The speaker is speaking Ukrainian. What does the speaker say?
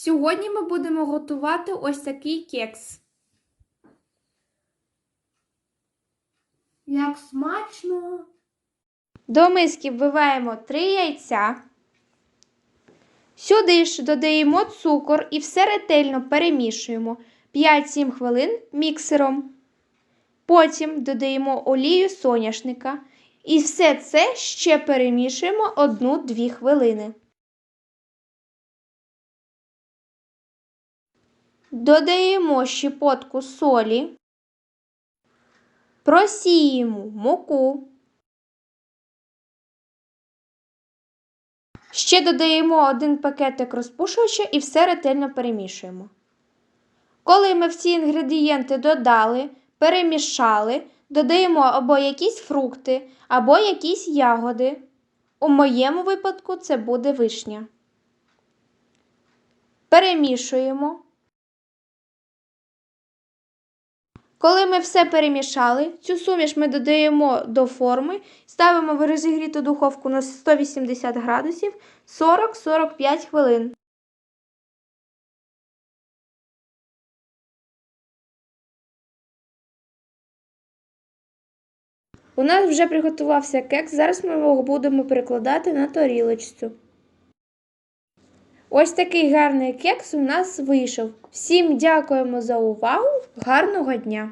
Сьогодні ми будемо готувати ось такий кекс. Як смачно! До миски вбиваємо 3 яйця. Сюди ж додаємо цукор і все ретельно перемішуємо 5-7 хвилин міксером. Потім додаємо олію соняшника і все це ще перемішуємо 1-2 хвилини. Додаємо щепотку солі, просіємо муку. Ще додаємо один пакетик розпушувача і все ретельно перемішуємо. Коли ми всі інгредієнти додали, перемішали, додаємо або якісь фрукти, або якісь ягоди. У моєму випадку це буде вишня. Перемішуємо. Коли ми все перемішали, цю суміш ми додаємо до форми, ставимо в розігріту духовку на 180 градусів 40-45 хвилин. У нас вже приготувався кекс, зараз ми його будемо перекладати на тарілочцю. Ось такий гарний кекс у нас вийшов. Всім дякуємо за увагу! Гарного дня!